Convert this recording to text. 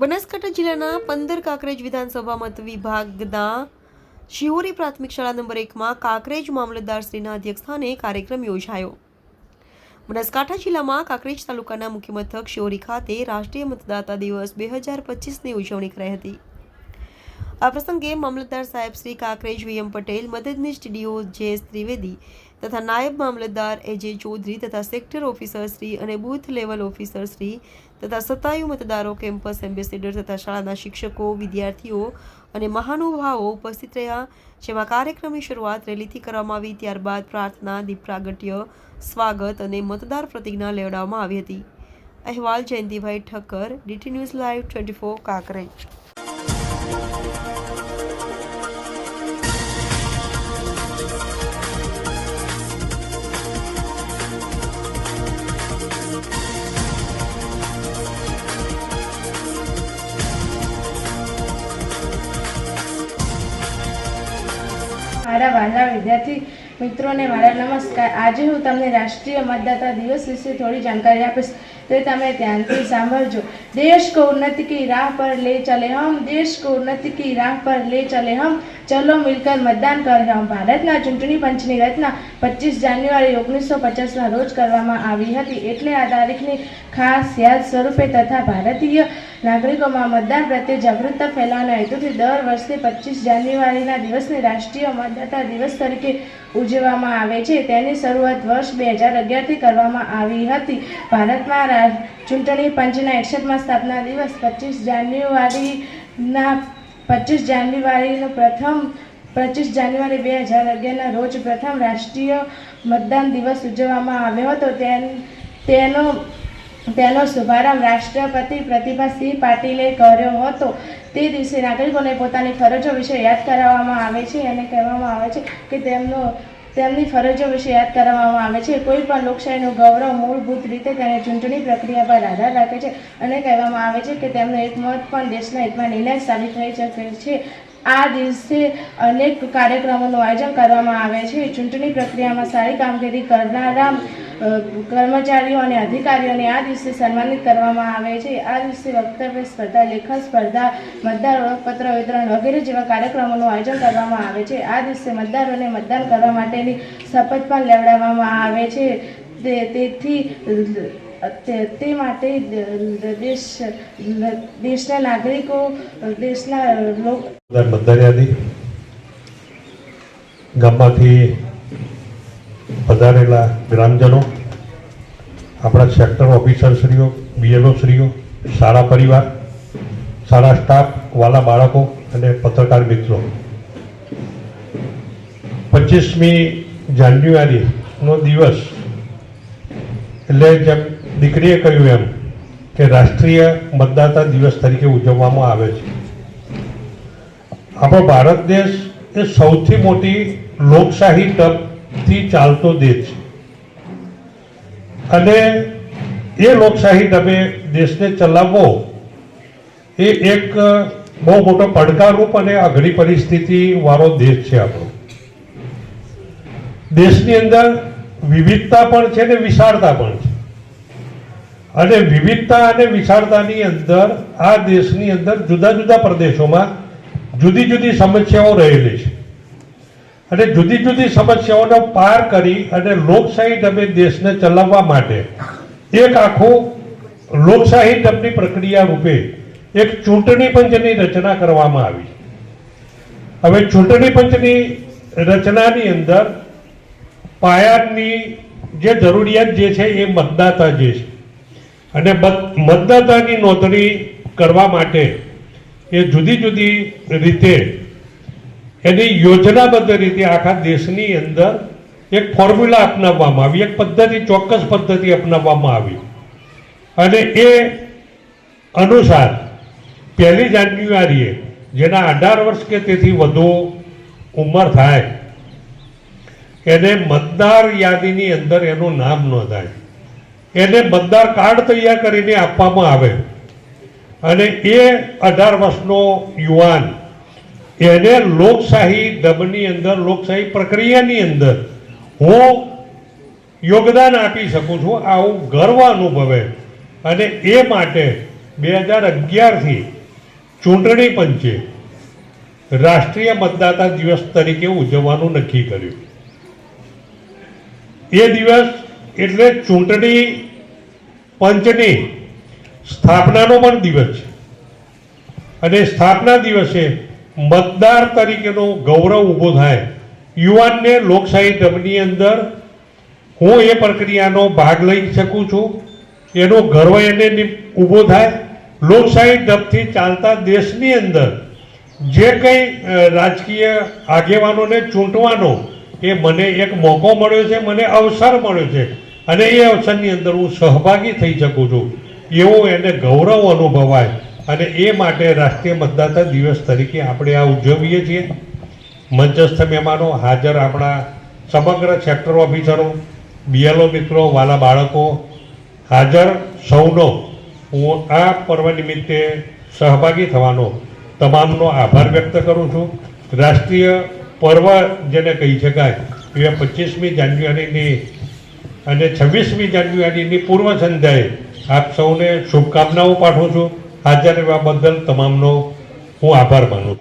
બનાસકાંઠા જિલ્લાના પંદર કાંકરેજ વિધાનસભા મત વિભાગના શિહોરી પ્રાથમિક શાળા નંબર એકમાં કાંકરેજ મામલતદારશ્રીના અધ્યક્ષસ્થાને કાર્યક્રમ યોજાયો. બનાસકાંઠા જિલ્લામાં કાંકરેજ તાલુકાના મુખ્ય મથક શિહોરી ખાતે રાષ્ટ્રીય મતદાતા દિવસ બે હજાર પચીસની ઉજવણી કરાઈ હતી. આ પ્રસંગે મામલતદાર સાહેબ શ્રી કાકરેજ વીએમ પટેલ, મદદનીશ ડીઓ જેએસ ત્રિવેદી તથા નાયબ મામલતદાર એજે ચૌધરી તથા સેક્ટર ઓફિસર શ્રી અને બૂથ લેવલ ઓફિસર શ્રી તથા સત્તાયુ મતદારો, કેમ્પસ એમ્બેસેડર તથા શાળાના શિક્ષકો, વિદ્યાર્થીઓ અને મહાનુભાવો ઉપસ્થિત રહ્યા, જેમાં કાર્યક્રમની શરૂઆત રેલીથી કરવામાં આવી, ત્યારબાદ પ્રાર્થના દીપ પ્રાગટ્ય સ્વાગત અને મતદાર પ્રતિજ્ઞા લેવડાવવામાં આવી હતી. અહેવાલ Jayantibhai Thakkar, DT news live twenty four Kankrej. મારા વાલા વિદ્યાર્થી મિત્રોને મારા નમસ્કાર. આજે હું તમને રાષ્ટ્રીય મતદાતા દિવસ વિશે થોડી જાણકારી આપીશ. તો તમે ધ્યાનથી સાંભળજો. દેશ કો ઉન્નતિ કી રાહ પર લે ચલે હમ, દેશ કો ઉન્નતિ કી રાહ પર લે ચલે હમ, ચલો મિલકર મતદાન કરે હમ. ભારતના ચૂંટણી પંચની રચના પચીસ જાન્યુઆરી ઓગણીસો પચાસના રોજ કરવામાં આવી હતી. એટલે આ તારીખની ખાસ યાદ સ્વરૂપે તથા ભારતીય નાગરિકોમાં મતદાન પ્રત્યે જાગૃતતા ફેલાવવાના હેતુથી દર વર્ષે પચીસ જાન્યુઆરીના દિવસને રાષ્ટ્રીય મતદાતા દિવસ તરીકે ઉજવવામાં આવે છે. તેની શરૂઆત વર્ષ બે હજાર અગિયારથી કરવામાં આવી હતી. ભારતમાં ચૂંટણી પંચના એકસઠમાં સ્થાપના દિવસ પચીસ જાન્યુઆરીના, પચીસ જાન્યુઆરીનો પ્રથમ, પચીસ જાન્યુઆરી બે હજાર અગિયારના રોજ પ્રથમ રાષ્ટ્રીય મતદાન દિવસ ઉજવવામાં આવ્યો હતો. તેન- તેનો શુભારંભ રાષ્ટ્રપતિ પ્રતિભાસિંહ પાટીલે કર્યો હતો. તે દિવસે નાગરિકોને પોતાની ફરજો વિશે યાદ કરાવવામાં આવે છે અને કહેવામાં આવે છે કે તેમનો, તેમની ફરજો વિશે યાદ કરાવવામાં આવે છે. કોઈ પણ લોકશાહીનું ગૌરવ મૂળભૂત રીતે તેને ચૂંટણી પ્રક્રિયા પર આધાર રાખે છે અને કહેવામાં આવે છે કે તેમનો એક મત પણ દેશના હિતમાં નિર્ણય સાબિત થઈ શકે છે. આ દિવસે અનેક કાર્યક્રમોનું આયોજન કરવામાં આવે છે. ચૂંટણી પ્રક્રિયામાં સારી કામગીરી કરનારા કર્મચારીઓ અને અધિકારીઓને આ દિવસે સન્માનિત કરવામાં આવે છે. આ દિવસે વક્તવ્ય સ્પર્ધા, લેખન સ્પર્ધા, મતદાર ઓળખપત્ર વિતરણ વગેરે જેવા કાર્યક્રમોનું આયોજન કરવામાં આવે છે. આ દિવસે મતદારોને મતદાન કરવા માટેની શપથ પણ લેવડાવવામાં આવે છે. તેથી તે- માટે દેશ દેશના નાગરિકો, દેશના બંધારિયાની ગામમાંથી પધારેલા ગ્રામજનો, આપણા સેક્ટર ઓફિસરશ્રીઓ બીએલઓશ્રીઓ સારા પરિવાર સારા સ્ટાફ, વાલા બાળકો અને પત્રકાર મિત્રો. પચીસમી જાન્યુઆરીનો દિવસ એટલે જેમ દીકરીએ કહ્યું એમ કે રાષ્ટ્રીય મતદાતા દિવસ તરીકે ઉજવવામાં આવે છે. આપણો ભારત દેશ એ સૌથી મોટી લોકશાહી ટપથી ચાલતો દેશ છે. અને એ લોકશાહી ટપે દેશને ચલાવવો એ એક બહુ મોટો પડકારરૂપ અને અઘરી પરિસ્થિતિ વાળો દેશ છે આપણો. દેશની અંદર વિવિધતા પણ છે ને વિશાળતા પણ છે. અને વિવિધતા અને વિશાળતાની અંદર આ દેશની અંદર જુદા જુદા પ્રદેશોમાં જુદી જુદી સમસ્યાઓ રહેલી છે. અને જુદી જુદી સમસ્યાઓનો પાર કરી અને લોકશાહી ઢબે દેશને ચલાવવા માટે એક આખું લોકશાહી ઢબની પ્રક્રિયા રૂપે એક ચૂંટણી પંચની રચના કરવામાં આવી હવે ચૂંટણી પંચની રચનાની અંદર પાયાની જે જરૂરિયાત જે છે એ મતદાતા જે છે અને મત- મતદાતાની નોંધણી કરવા માટે એ જુદી જુદી રીતે એની યોજનાબદ્ધ રીતે આખા દેશની અંદર એક ફોર્મ્યુલા અપનાવવામાં આવી, એક પદ્ધતિ, ચોક્કસ પદ્ધતિ અપનાવવામાં આવી. અને એ અનુસાર પહેલી જાન્યુઆરીએ જેના અઢાર વર્ષ કે તેથી વધુ ઉંમર થાય, એને મતદાર યાદીની અંદર એનું નામ નોંધાય. એને મતદાર કાર્ડ તૈયાર કરીને આપવામાં આવે. અને એ અઢાર વર્ષનો યુવાન, એને લોકશાહી દબની અંદર, લોકશાહી પ્રક્રિયાની અંદર હું યોગદાન આપી શકું છું આવું ગર્વ અનુભવે. અને એ માટે બે હજાર અગિયારથી ચૂંટણી પંચે રાષ્ટ્રીય મતદાતા દિવસ તરીકે ઉજવવાનું નક્કી કર્યું. એ દિવસ એટલે ચૂંટણી પંચની સ્થાપનાનો પણ દિવસ છે. અને સ્થાપના દિવસે મતદાર તરીકેનો ગૌરવ ઊભો થાય. યુવાનને લોકશાહી ઢબની અંદર હું એ પ્રક્રિયાનો ભાગ લઈ શકું છું. એનો ગર્વ એને ઊભો થાય. લોકશાહી ઢબથી ચાલતા દેશની અંદર જે કંઈ રાજકીય આગેવાનોને ચૂંટવાનો એ મને એક મોકો મળ્યો છે, મને અવસર મળ્યો છે. અને એ અવસરની અંદર હું સહભાગી થઈ શકું છું. એવો એને ગૌરવ અનુભવાય અને એ માટે રાષ્ટ્રીય મતદાતા દિવસ તરીકે આપણે આ ઉજવીએ છીએ. મંચસ્થ મહેમાનો, હાજર આપણા સમગ્ર સેક્ટર ઓફિસરો, બીએલઓ મિત્રો, વાલા બાળકો, હાજર સૌનો હું આ પર્વ નિમિત્તે સહભાગી થવાનો તમામનો આભાર વ્યક્ત કરું છું. રાષ્ટ્રીય પર્વ જેને કહી શકાય, એ પચીસમી જાન્યુઆરીની અને છવ્વીસમી જાન્યુઆરીની પૂર્વ સંધ્યાએ આપ સૌને શુભકામનાઓ પાઠવું છું. હાજર રહેવા બદલ તમામનો હું આભાર માનું છું.